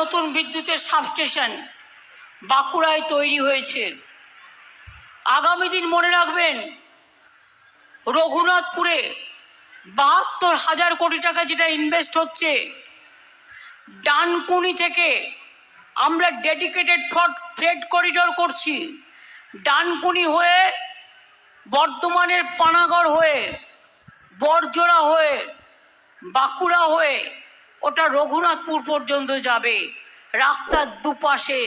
নতুন বিদ্যুতের সাবস্টেশন বাঁকুড়ায় তৈরি হয়েছে। আগামী দিন মনে রাখবেন, রঘুনাথপুরে বাহাত্তর হাজার কোটি টাকা যেটা ইনভেস্ট হচ্ছে, ডানকুনি থেকে আমরা ডেডিকেটেড ফ্রেড করিডোর করছি। ডানকুনি হয়ে বর্ধমানের পানাগড় হয়ে, বরজোড়া হয়ে, বাঁকুড়া হয়ে ওটা রঘুনাথপুর পর্যন্ত যাবে। রাস্তার দুপাশে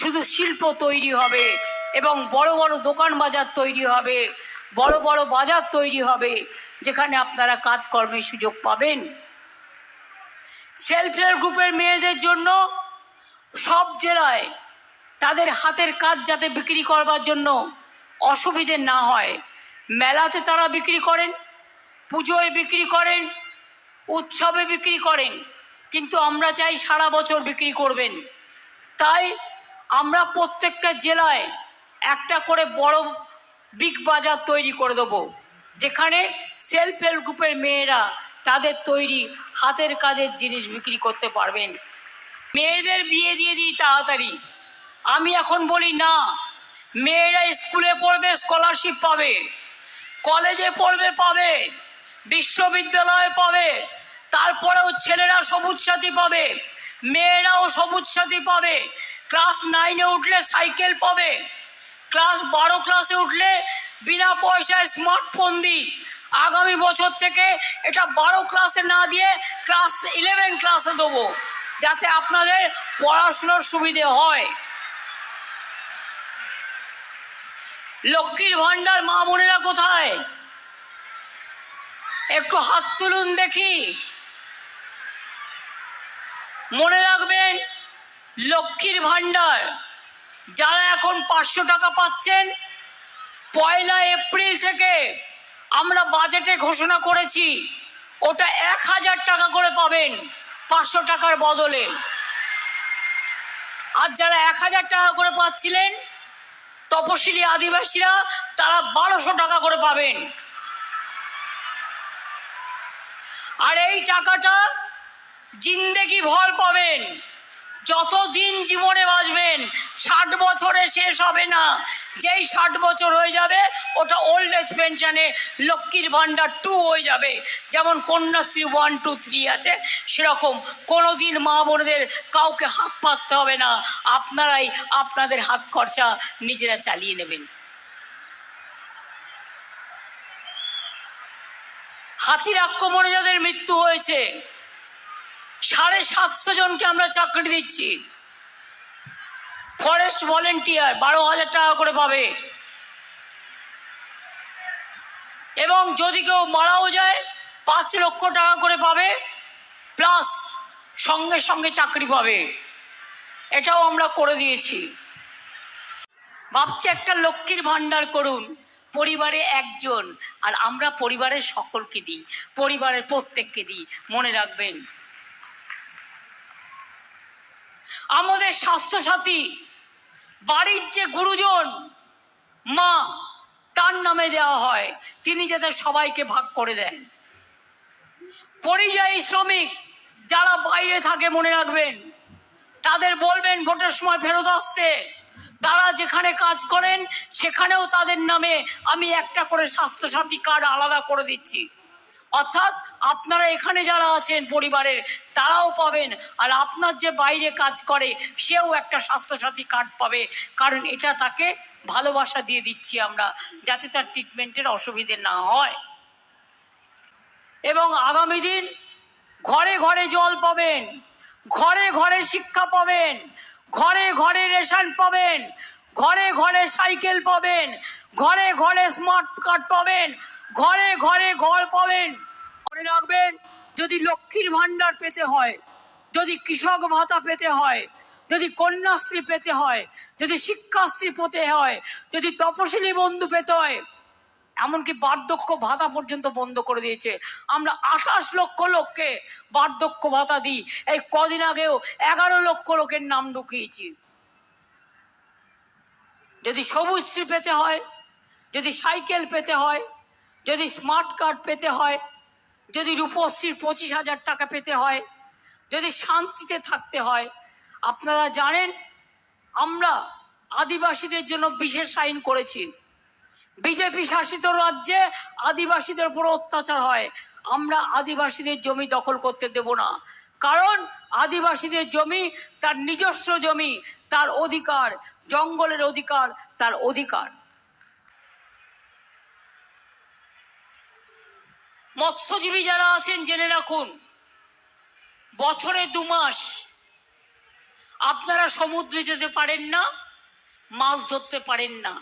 শুধু শিল্প তৈরি হবে এবং বড় বড় দোকান বাজার তৈরি হবে, বড় বড় বাজার তৈরি হবে, যেখানে আপনারা কাজকর্মের সুযোগ পাবেন। সেলফ হেল্প গ্রুপের মেয়েদের জন্য সব জেলায় তাদের হাতের কাজ যাতে বিক্রি করবার জন্য অসুবিধে না হয়, মেলাতে তারা বিক্রি করেন, পুজোয় বিক্রি করেন, উৎসবে বিক্রি করেন। কিন্তু আমরা চাই সারা বছর বিক্রি করবেন। তাই আমরা প্রত্যেকটা জেলায় একটা করে বড় বিগ বাজার তৈরি করে দেবো, যেখানে সেলফ হেল্প গ্রুপের মেয়েরা তাদের তৈরি হাতের কাজের জিনিস বিক্রি করতে পারবেন। মেয়েদের বিয়ে দিয়ে দিই তাড়াতাড়ি। আমি এখন বলি না, মেয়েরা স্কুলে পড়বে স্কলারশিপ পাবে কলেজে পড়বে, পাবে, বিশ্ববিদ্যালয়ে পাবে তারপরেও ছেলেরা সবুজ সাথী পাবে, মেয়েরাও সবুজ সাথী পাবে ক্লাস নাইনে উঠলে সাইকেল পাবে ক্লাস বারো ক্লাসে উঠলে বিনা পয়সায় স্মার্টফোন দিই আগামী বছর থেকে এটা বারো ক্লাসে না দিয়ে ক্লাস ইলেভেন ক্লাসে দেবো, যাতে আপনাদের পড়াশোনার সুবিধে হয়। লক্ষ্মীর ভাণ্ডার মা বোনেরা কোথায়? একটু হাত তুলুন দেখি। মনে রাখবেন লক্ষ্মীর ভাণ্ডার যারা এখন পাঁচশো টাকা পাচ্ছেন, পয়লা এপ্রিল থেকে আমরা বাজেটে ঘোষণা করেছি, ওটা এক হাজার টাকা করে পাবেন পাঁচশো টাকার বদলে। আর যারা এক হাজার টাকা করে পাচ্ছিলেন, তপশিলি আদিবাসীরা, তারা বারোশো টাকা করে পাবেন। আর এই টাকাটা জিন্দেগি ভর পাবেন। যতদিন জীবনে বাঁচবেন, ষাট বছরে শেষ হবে না। যেই ষাট বছর হয়ে যাবে, ওটা ওল্ড এজ পেনশনে লক্ষ্মীর ভাণ্ডার টু হয়ে যাবে। যেমন কন্যাশ্রী ওয়ান টু থ্রি আছে, সেরকম। কোনো দিন মা বোনদের কাউকে হাত পাততে হবে না। আপনারাই আপনাদের হাত খরচা নিজেরা চালিয়ে নেবেন। হাতির আক্রমণে যাদের মৃত্যু হয়েছে সাড়ে সাতশো জনকে আমরা চাকরি দিচ্ছি। ফরেস্ট ভলেন্টিয়ার বারো হাজার টাকা করে পাবে। এবং যদি কেউ মারাও যায়, পাঁচ লক্ষ টাকা করে পাবে, প্লাস সঙ্গে সঙ্গে চাকরি পাবে। এটাও আমরা করে দিয়েছি। ভাবছি একটা লক্ষ্মীর ভাণ্ডার করুন, পরিবারে একজন, আর আমরা পরিবারের সকলকে দিই, পরিবারের প্রত্যেককে দিই, মনে রাখবেন। আমাদের স্বাস্থ্যসাথী, বাড়ির যে গুরুজন, মা, তার নামে দেওয়া হয়। তিনি যাতে সবাইকে ভাগ করে দেন। পরিযায়ী শ্রমিক যারা বাইরে থাকে মনে রাখবেন, তাদের বলবেন ভোটের সময় ফেরত আসতে। তারা যেখানে কাজ করেন, সেখানেও তাদের নামে আমি একটা করে স্বাস্থ্যসাথী কার্ড আলাদা করে দিচ্ছি। অর্থাৎ আপনারা এখানে যারা আছেন পরিবারের, তারাও পাবেন। আর আপনার যে বাইরে কাজ করে, সেও একটা স্বাস্থ্যসাথী কার্ড পাবে। কারণ এটা তাকে ভালোবাসা দিয়ে দিচ্ছি আমরা, যাতে তার ট্রিটমেন্টের অসুবিধে না হয়। এবং আগামী দিন ঘরে ঘরে জল পাবেন, ঘরে ঘরে শিক্ষা পাবেন, ঘরে ঘরে রেশন পাবেন, ঘরে ঘরে সাইকেল পাবেন, ঘরে ঘরে স্মার্ট কার্ড পাবেন, ঘরে ঘরে ঘর পাবেন। মনে রাখবেন, যদি লক্ষ্মীর ভাণ্ডার পেতে হয়, যদি কৃষক ভাতা পেতে হয়, যদি কন্যাশ্রী পেতে হয়, যদি শিক্ষাশ্রী পেতে হয়, যদি তপশিলি বন্ধু পেতে হয়, এমনকি বার্ধক্য ভাতা পর্যন্ত বন্ধ করে দিয়েছে। আমরা আঠাশ লক্ষ লোককে বার্ধক্য ভাতা দিই। এই কদিন আগেও এগারো লক্ষ লোকের নাম ঢুকিয়েছি। যদি সবুজ শ্রী পেতে হয়, যদি সাইকেল পেতে হয়, যদি স্মার্ট কার্ড পেতে হয় যদি রূপশ্রীর পঁচিশ হাজার টাকা পেতে হয়, যদি শান্তিতে থাকতে হয়, আপনারা জানেন, আমরা আদিবাসীদের জন্য বিশেষ আইন করেছি। বিজেপি শাসিত রাজ্যে আদিবাসীদের উপর অত্যাচার হয়। আমরা আদিবাসীদের জমি দখল করতে দেব না। কারণ আদিবাসীদের জমি, তার নিজস্ব জমি, তার অধিকার, জঙ্গলের অধিকার, তার অধিকার। মৎস্যজীবী যারা আছেন, জেনে রাখুন, বছরে দু মাস। আপনারা সমুদ্রে যেতে পারেন না, মাছ ধরতে পারেন না।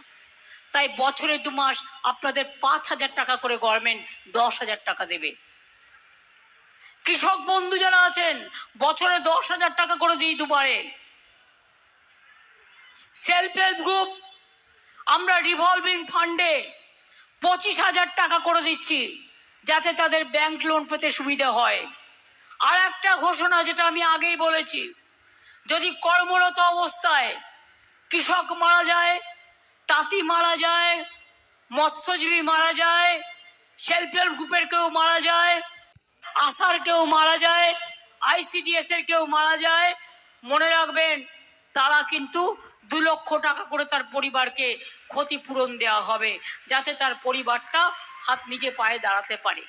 তাই বছরে দু মাস আপনাদের পাঁচ হাজার টাকা করে গভর্নমেন্ট দশ হাজার টাকা দেবে। কৃষক বন্ধু যারা আছেন, বছরে দশ হাজার টাকা করে দিই দুবারে। সেলফ হেল্প গ্রুপ, আমরা রিভলভিং ফান্ডে পঁচিশ হাজার টাকা করে দিচ্ছি। যাতে তাদের ব্যাংক লোন পেতে সুবিধা হয়। আর একটা ঘোষণা যেটা আমি আগেই বলেছি, যদি কর্মরত অবস্থায় কৃষক মারা যায়, তাঁতি মারা যায়, মৎস্যজীবী মারা যায় সেলফ হেল্প গ্রুপের কেউ মারা যায় আশার কেউ মারা যায় আইসিডিএস এর কেউ মারা যায়, মনে রাখবেন তারা কিন্তু দু লক্ষ টাকা করে তার পরিবারকে ক্ষতিপূরণ দেওয়া হবে, যাতে তার পরিবারটা হাত নিজে পায়ে দাঁড়াতে পারে।